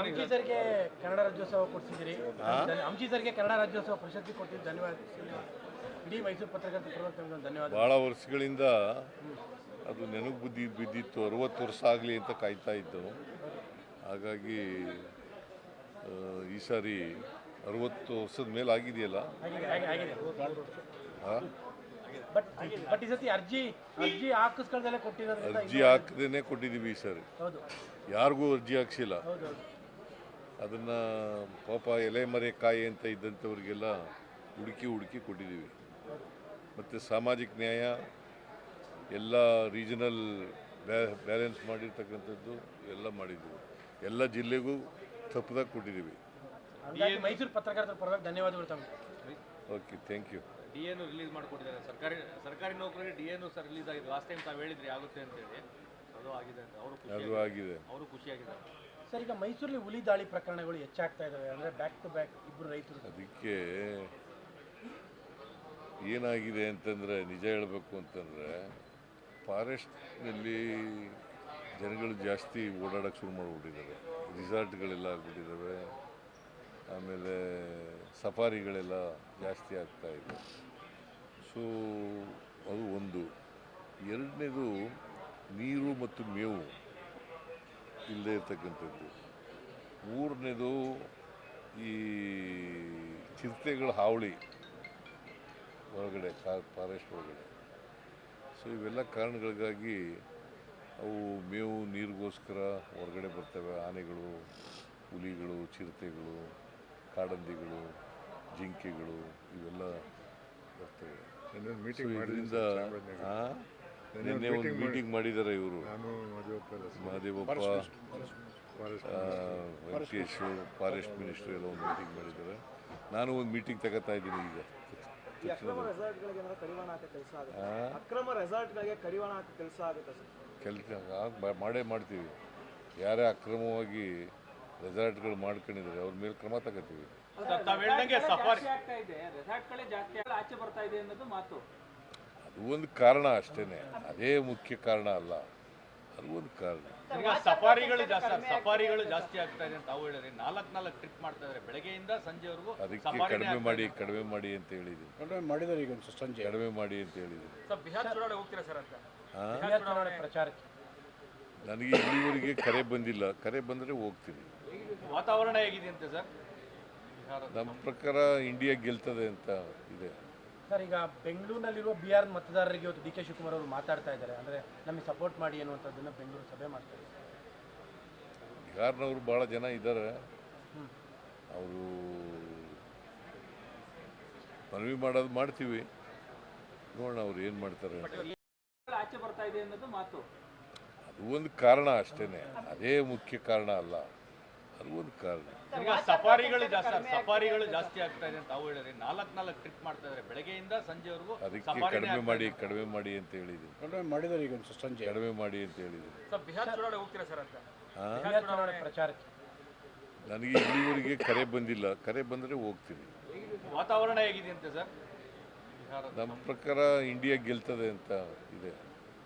ಅಂಶಿ ಸರ್ಗೆ ಕನ್ನಡ ರಾಜ್ಯೋತ್ಸವ ಕೊಡ್ಸಿದ್ದೀರಿ. ಅಂಶಿ ಸರ್ಗೆ ಕನ್ನಡ ರಾಜ್ಯೋತ್ಸವ ಪ್ರಶಸ್ತಿ ಕೊಟ್ಟಿದ್ದು ಧನ್ಯವಾದ. ಇಡೀ ಮೈಸೂರು ಪತ್ರಕರ್ತರ ಧನ್ಯವಾದ. ಭಾಳ ವರ್ಷಗಳಿಂದ ಅದು ನೆನಪು ಬುದ್ಧಿ ಬಿದ್ದಿತ್ತು. ಅರವತ್ತು ವರ್ಷ ಆಗಲಿ ಅಂತ ಕಾಯ್ತಾ ಇದ್ದವು ಹಾಗಾಗಿ ಈ ಸಾರಿ ಅರವತ್ತು ವರ್ಷದ ಮೇಲೆ ಆಗಿದೆಯಲ್ಲ ಆಗಿದೆ ಆಗಿದೆ ಆಗಿದೆ ಆ? ಬಟ್ ಬಟ್ ಈ ಸತಿ ಅರ್ಜಿ ಅರ್ಜಿ ಹಾಕಿಸ್ಕೊಳ್ದಲ್ಲೇ ಕೊಟ್ಟಿರೋದ್ರಿಂದ ಅರ್ಜಿ ಹಾಕದೇನೆ ಕೊಟ್ಟಿದ್ದೀವಿ ಸರ್ ಸಾರಿ. ಹೌದು. ಯಾರಿಗೂ ಅರ್ಜಿ ಹಾಕ್ಸಿಲ್ಲ. ಹೌದು ಹೌದು. ಅದನ್ನು ಪಾಪ ಎಲೆ ಮರೆ ಕಾಯಿ ಅಂತ ಇದ್ದಂಥವ್ರಿಗೆಲ್ಲ ಹುಡುಕಿ ಹುಡುಕಿ ಕೊಟ್ಟಿದ್ದೀವಿ. ಮತ್ತು ಸಾಮಾಜಿಕ ನ್ಯಾಯ ಎಲ್ಲ ರೀಜನಲ್ ಬ್ಯಾಲೆನ್ಸ್ ಮಾಡಿರ್ತಕ್ಕಂಥದ್ದು ಎಲ್ಲ ಮಾಡಿದ್ದೀವಿ. ಎಲ್ಲ ಜಿಲ್ಲೆಗೂ ತಪ್ಪದಾಗ ಕೊಟ್ಟಿದ್ದೀವಿ. ಮೈಸೂರು ಪತ್ರಕರ್ತರ ಪರವಾಗಿ ಧನ್ಯವಾದಗಳು ತಮಗೆ. ಓಕೆ ಥ್ಯಾಂಕ್ ಯು ಡಿ ಎನು ರಿಲೀಸ್ ಮಾಡಿಕೊಟ್ಟಿದ್ದಾರೆ. ಸರ್ಕಾರಿ ಸರ್ಕಾರಿ ನೌಕರರಿಗೆ ಡಿ ಎನು ಸರ್ ರಿಲೀಸ್ ಆಗಿದೆ. ಲಾಸ್ಟ್ ಟೈಮ್ ತಾವು ಹೇಳಿದ್ರಿ ಆಗುತ್ತೆ ಅಂತೇಳಿ. ಅದು ಆಗಿದೆ ಅಂತ. ಅವರು ಖುಷಿ ಅದು ಆಗಿದೆ. ಅವರು ಖುಷಿಯಾಗಿದ್ದಾರೆ ಸರ್ ಈಗ ಮೈಸೂರಲ್ಲಿ ಹುಲಿ ದಾಳಿ ಪ್ರಕರಣಗಳು ಹೆಚ್ಚಾಗ್ತಾ ಇದಾವೆ. ಅಂದ್ರೆ ಬ್ಯಾಕ್ ಟು ಬ್ಯಾಕ್ ಇಬ್ಬರು ರೈತರು. ಅದಕ್ಕೆ ಏನಾಗಿದೆ ಅಂತಂದರೆ ನಿಜ ಹೇಳಬೇಕು ಅಂತಂದರೆ ಫಾರೆಸ್ಟ್ನಲ್ಲಿ ಜನಗಳು ಜಾಸ್ತಿ ಓಡಾಡೋಕ್ಕೆ ಶುರು ಮಾಡಿಬಿಟ್ಟಿದ್ದಾರೆ. ರಿಸಾರ್ಟ್ಗಳೆಲ್ಲ ಆಗ್ಬಿಟ್ಟಿದ್ದಾವೆ. ಆಮೇಲೆ ಸಫಾರಿಗಳೆಲ್ಲ ಜಾಸ್ತಿ ಆಗ್ತಾ ಇದೆ. ಸೊ ಅದು ಒಂದು. ಎರಡನೇದು ನೀರು ಮತ್ತು ಮೇವು ಇಲ್ಲದೇ ಇರ್ತಕ್ಕಂಥದ್ದು. ಮೂರನೇದು ಈ ಚಿರತೆಗಳ ಹಾವಳಿ ಹೊರಗಡೆ ಫಾರೆಸ್ಟ್ ಒಳಗಡೆ. ಸೊ ಇವೆಲ್ಲ ಕಾರಣಗಳಿಗಾಗಿ ಅವು ಮೇವು, ನೀರಿಗೋಸ್ಕರ ಹೊರಗಡೆ ಬರ್ತವೆ. ಆನೆಗಳು, ಹುಲಿಗಳು, ಚಿರತೆಗಳು. ಕಾಡಂದಿಗಳು ಜಿಂಕೆಗಳು ಇವೆಲ್ಲ ಬರ್ತವೆ. ಮೀಟಿಂಗ್ ಇದರಿಂದ? ನಿನ್ನೆ ಒಂದು ಮೀಟಿಂಗ್ ಮಾಡಿದ್ದಾರೆ ಇವರು. ಮಹದೇವಪ್ಪ ವೆಂಕಟೇಶ್ ಫಾರೆಸ್ಟ್ ಮಿನಿಸ್ಟರ್ ಎಲ್ಲ ಒಂದು ಮೀಟಿಂಗ್ ಮಾಡಿದ್ದಾರೆ. ನಾನು ಒಂದು ಮೀಟಿಂಗ್ ತಗೋತಾ ಇದ್ದೀನಿ ಈಗ. ಅಕ್ರಮ ರೆಸಾರ್ಟ್ಗಳಿಗೆ ಏನಾದ್ರು ಕಡಿವಾಣ ಹಾಕೋ ಕೆಲಸ ಆಗುತ್ತೆ? ಆ? ಅಕ್ರಮ ರೆಸಾರ್ಟ್ಗಳಿಗೆ ಕಡಿವಾಣ ಹಾಕೋ ಕೆಲಸ ಆಗುತ್ತೆ ಕೆಲಸ ಮಾಡೇ ಮಾಡ್ತೀವಿ. ಯಾರೇ ಅಕ್ರಮವಾಗಿ ರೆಸಾರ್ಟ್ಗಳು ಮಾಡ್ಕೊಂಡಿದ್ದಾರೆ ಅವ್ರ ಮೇಲೆ ಕ್ರಮ ತಗೋತೀವಿ. ತಾವು ಹೇಳ್ದಂಗೆ ಸಫಾರಿ. ಜಾಸ್ತಿ ಆಗ್ತಾ ಇದೆ. ರೆಸಾರ್ಟ್ಗಳೇ ಜಾಸ್ತಿ ಆಗಿ ಆಚೆ ಬರ್ತಾ ಇದೆ ಅನ್ನೋದು ಮಾತು. ಅದು ಒಂದು ಕಾರಣ ಅಷ್ಟೇನೆ. ಅದೇ ಮುಖ್ಯ ಕಾರಣ ಅಲ್ಲ. ಅದು ಒಂದು ಕಾರಣ. ಈಗ ಸಫಾರಿಗಳು ಜಾಸ್ತಿ ಸಫಾರಿಗಳು ಜಾಸ್ತಿ ಆಗ್ತಾ ಇದೆ ಅಂತ ತಾವು ಹೇಳಿದ್ರೆ ನಾಲ್ಕು ನಾಲ್ಕು ಟ್ರಿಪ್ ಮಾಡ್ತಾ ಇದ್ದಾರೆ ಬೆಳಗ್ಗೆಯಿಂದ ಸಂಜೆವರೆಗೂ ಅದಕ್ಕೆ ಕಡಿಮೆ ಮಾಡಿ ಕಡಿಮೆ ಮಾಡಿ ಅಂತ ಕಡಿಮೆ ಮಾಡಿದ್ದಾರೆ ಈಗ ಒಂದು ಸಂಜೆ. ಕಡಿಮೆ ಮಾಡಿ ಅಂತ ಹೇಳಿದ್ವಿ ಸರ್ ಬಿಹಾರ್ ಚುನಾವಣೆ ಹೋಗ್ತೀರಾ ಸರ್ ಅಂತ? ಬಿಹಾರ್ ಚುನಾವಣೆ ಪ್ರಚಾರಕ್ಕೆ. ನನಗೆ ಇಲ್ಲಿವರೆಗೆ ಕರೆ ಬಂದಿಲ್ಲ. ಕರೆ ಬಂದರೆ ಹೋಗ್ತೀನಿ. ವಾತಾವರಣ ಹೇಗಿದೆ ಅಂತ ಸರ್? ನಮ್ಮ ಪ್ರಕಾರ ಇಂಡಿಯಾ ಗೆಲ್ತದೆ ಅಂತ ಇದೆ. ಸರ್ ಈಗ ಬೆಂಗಳೂರಿನಲ್ಲಿರುವ ಆರ್ ಮತದಾರರಿಗೆ ಇವತ್ತು ಡಿ ಕೆ ಶಿವಕುಮಾರ್ ಅವರು ಮಾತಾಡ್ತಾ ಇದ್ದಾರೆ. ಅಂದರೆ ನಮಗೆ ಸಪೋರ್ಟ್ ಮಾಡಿ ಅನ್ನುವಂಥದ್ದನ್ನ ಬೆಂಗಳೂರು ಸಭೆ ಮಾಡ್ತಾರೆ ಬಿಹಾರ್ನವರು ಭಾಳ ಜನ ಇದ್ದಾರೆ. ಅವರು ಮನವಿ ಮಾಡೋದು ಮಾಡ್ತೀವಿ. ನೋಡೋಣ ಅವ್ರು ಏನು ಮಾಡ್ತಾರೆ ಅದು ಒಂದು ಕಾರಣ ಅಷ್ಟೇನೆ. ಅದೇ ಮುಖ್ಯ ಕಾರಣ ಅಲ್ಲ. ಒಂದು ಕಾರಣ ಈಗ ಸಫಾರಿಗಳು ಜಾಸ್ತಿ ಸಫಾರಿಗಳು ಜಾಸ್ತಿ ಆಗ್ತಾ ಇದೆ ಅಂತ ತಾವು ಹೇಳಿದ್ರೆ ನಾಲ್ಕು ನಾಲ್ಕು ಟ್ರಿಪ್ ಮಾಡ್ತಾ ಇದ್ದಾರೆ ಬೆಳಗ್ಗೆಯಿಂದ ಸಂಜೆವರೆಗೂ ಅದಕ್ಕೆ ಕಡಿಮೆ ಮಾಡಿ ಕಡಿಮೆ ಮಾಡಿ ಅಂತ ಹೇಳಿದ್ದೀನಿ ಮಾಡಿದ್ದಾರೆ ಈಗ ಒಂದು ಸಂಜೆ. ಕಡಿಮೆ ಮಾಡಿ ಅಂತ ಹೇಳಿದ್ರು ಸರ್ ಬಿಹಾರ್ ಚುನಾವಣೆ ಹೋಗ್ತೀರಾ ಸರ್ ಅಂತ? ಬಿಹಾರ್ ಚುನಾವಣೆ ಪ್ರಚಾರಕ್ಕೆ ನನಗೆ ಇಲ್ಲಿವರೆಗೆ ಕರೆ ಬಂದಿಲ್ಲ. ಕರೆ ಬಂದರೆ ಹೋಗ್ತೀನಿ. ವಾತಾವರಣ ಹೇಗಿದೆ ಅಂತ ಸರ್ ಬಿಹಾರ ನಮ್ಮ ಪ್ರಕಾರ ಇಂಡಿಯಾ ಗೆಲ್ತದೆ ಅಂತ ಇದೆ.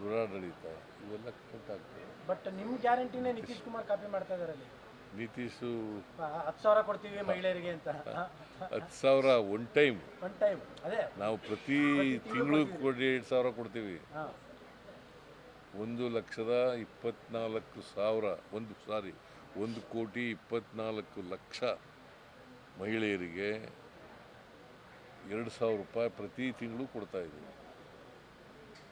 ದುರಾಡಳಿತ ಇವೆಲ್ಲ ಬಟ್ ನಿಮ್ಮ ಗ್ಯಾರಂಟಿನೇ ನಿತೀಶ್ ಕುಮಾರ್ ಕಾಪಿ ಮಾಡ್ತಾ ಇದ್ದಾರೆ ನಿತೀಶು ಹತ್ತು ಸಾವಿರ ಕೊಡ್ತೀವಿ ಮಹಿಳೆಯರಿಗೆ ಅಂತ. ಹತ್ತು ಸಾವಿರ ಒನ್ ಟೈಮ್ ಒನ್ ಟೈಮ್ ಅದೇ. ನಾವು ಪ್ರತಿ ತಿಂಗಳು ಕೊಡಿ ಎರಡು ಸಾವಿರ ಕೊಡ್ತೀವಿ. ಒಂದು ಲಕ್ಷದ ಇಪ್ಪತ್ನಾಲ್ಕು ಸಾವಿರ ಒಂದು ಸಾರಿ ಒಂದು ಕೋಟಿ ಇಪ್ಪತ್ನಾಲ್ಕು ಲಕ್ಷ ಮಹಿಳೆಯರಿಗೆ ಎರಡು ಸಾವಿರ ರೂಪಾಯಿ ಪ್ರತಿ ತಿಂಗಳು ಕೊಡ್ತಾ ಇದ್ದೀವಿ ಅಲ್ಲ ನಿಮಗೆ ವರ್ಕ್ ಆದಾಗ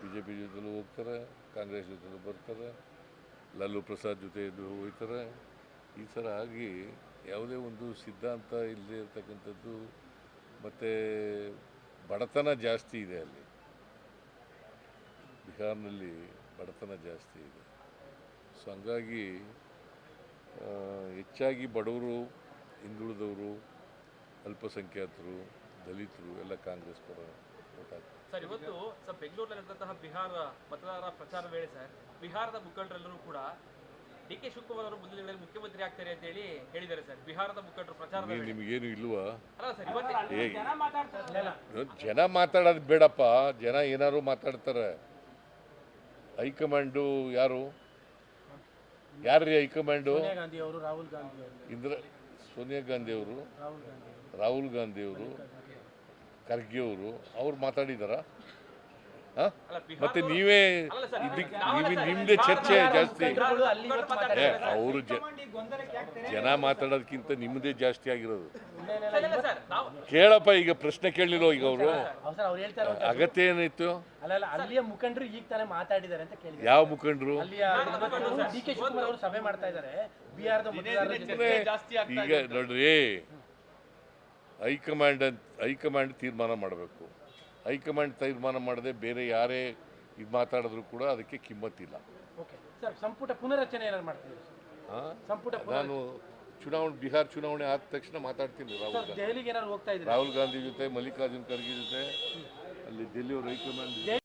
ಬಿ ಜೆ ಪಿ ಜೊತೆಲೂ ಹೋಗ್ತಾರೆ, ಕಾಂಗ್ರೆಸ್ ಜೊತೆಲೂ ಬರ್ತಾರೆ, ಲಾಲು ಪ್ರಸಾದ್ ಜೊತೆ ಇದ್ದು ಹೋಗ್ತಾರೆ. ಈ ಥರ ಆಗಿ ಯಾವುದೇ ಒಂದು ಸಿದ್ಧಾಂತ ಇಲ್ಲಿ ಇರ್ತಕ್ಕಂಥದ್ದು ಮತ್ತು ಬಡತನ ಜಾಸ್ತಿ ಇದೆ ಅಲ್ಲಿ. ಬಿಹಾರ್ನಲ್ಲಿ ಬಡತನ ಜಾಸ್ತಿ ಇದೆ. ಸೊ ಹಂಗಾಗಿ ಹೆಚ್ಚಾಗಿ ಬಡವರು ಹಿಂದುಳಿದವರು, ಅಲ್ಪಸಂಖ್ಯಾತರು ದಲಿತರು ಎಲ್ಲ ಕಾಂಗ್ರೆಸ್ ಪರ ಹಾಕ್ತಾರೆ. ಸರ್ ಇವತ್ತು ಸರ್ ಬೆಂಗಳೂರಿನಲ್ಲಿರುವಂತಹ ಬಿಹಾರ ಮತದಾರರ ಪ್ರಚಾರ ವೇಳೆ ಸರ್ ಬಿಹಾರದ ಮುಖಂಡರೆಲ್ಲರೂ ಕೂಡ ಡಿ ಕೆ ಶಿವಕುಮಾರ್ ಅವರು ಮುಂದಿನ ದಿನಗಳಲ್ಲಿ ಮುಖ್ಯಮಂತ್ರಿ ಆಗ್ತಾರೆ ಅಂತ ಹೇಳಿ ಹೇಳಿದ್ದಾರೆ ಸರ್ ಬಿಹಾರದ ಮುಖಂಡರು ಪ್ರಚಾರ ನಿಮಗೇನು ಇಲ್ವಾ? ಅಲ್ಲ ಸರ್ ಇವತ್ತೇ ಜನ ಮಾತಾಡ್ತಾರೆ. ಜನ ಮಾತಾಡೋದು ಬೇಡಪ್ಪ ಜನ ಏನಾದ್ರು ಮಾತಾಡ್ತಾರೆ. ಹೈಕಮಾಂಡು ಯಾರು? ಯಾರ್ರೀ ಹೈಕಮಾಂಡು? ಸೋನಿಯಾ ಗಾಂಧಿ ಅವರು ರಾಹುಲ್ ಗಾಂಧಿ ಅವರು. ಇಂದ್ರ ಸೋನಿಯಾ ಗಾಂಧಿ ಅವರು? ರಾಹುಲ್ ಗಾಂಧಿ ಅವರು. ರಾಹುಲ್ ಗಾಂಧಿ ಅವರು. ಖರ್ಗೆ ಅವರು ಅವ್ರು ಮಾತಾಡಿದಾರ ಮತ್ತೆ ನೀವೇ ನಿಮ್ದೇ ಚರ್ಚೆ ಜಾಸ್ತಿ. ಅವರು ಜನ ಮಾತಾಡೋದಕ್ಕಿಂತ ನಿಮ್ಮದೇ ಜಾಸ್ತಿ ಆಗಿರೋದು. ಸರ್, ಇಲ್ಲ ಸರ್ ಕೇಳಪ್ಪ ಈಗ ಪ್ರಶ್ನೆ ಕೇಳಲಿಲ್ಲ ಈಗ ಅವರು? ಸರ್ ಅವ್ರು ಹೇಳ್ತಾ ಇರೋದು ಅಗತ್ಯ ಏನಿತ್ತು ಅಲ್ಲ ಅಲ್ಲ ಅಲ್ಲಿಯ ಮುಖಂಡರು ಈಗ ತಾನೇ ಮಾತಾಡಿದ್ದಾರೆ ಅಂತ ಕೇಳಿ ಯಾವ ಮುಖಂಡರು? ಅಲ್ಲಿಯ ಡಿ ಕೆ ಶಿವಕುಮಾರ್ ಅವರು ಸಭೆ ಮಾಡ್ತಾ ಇದ್ದಾರೆ. ಈಗ ನೋಡ್ರಿ ಹೈಕಮಾಂಡ್ ಅಂತ ಹೈಕಮಾಂಡ್ ತೀರ್ಮಾನ ಮಾಡಬೇಕು. ಹೈಕಮಾಂಡ್ ತೀರ್ಮಾನ ಮಾಡದೆ ಬೇರೆ ಯಾರೇ ಇದು ಮಾತಾಡಿದ್ರು ಕೂಡ ಅದಕ್ಕೆ ಕಿಮ್ಮತ್ತಿಲ್ಲ. ಸಂಪುಟ ಪುನರಚನೆ ನಾನು ಚುನಾವಣೆ ಬಿಹಾರ್ ಚುನಾವಣೆ ಆದ ತಕ್ಷಣ ಮಾತಾಡ್ತೀನಿ ರಾಹುಲ್ ಗಾಂಧಿ. ರಾಹುಲ್ ಗಾಂಧಿ ಜೊತೆ ಮಲ್ಲಿಕಾರ್ಜುನ್ ಖರ್ಗೆ ಜೊತೆ ಅಲ್ಲಿ ಡೆಲ್ಲಿ ಅವ್ರ ಹೈಕಮಾಂಡ್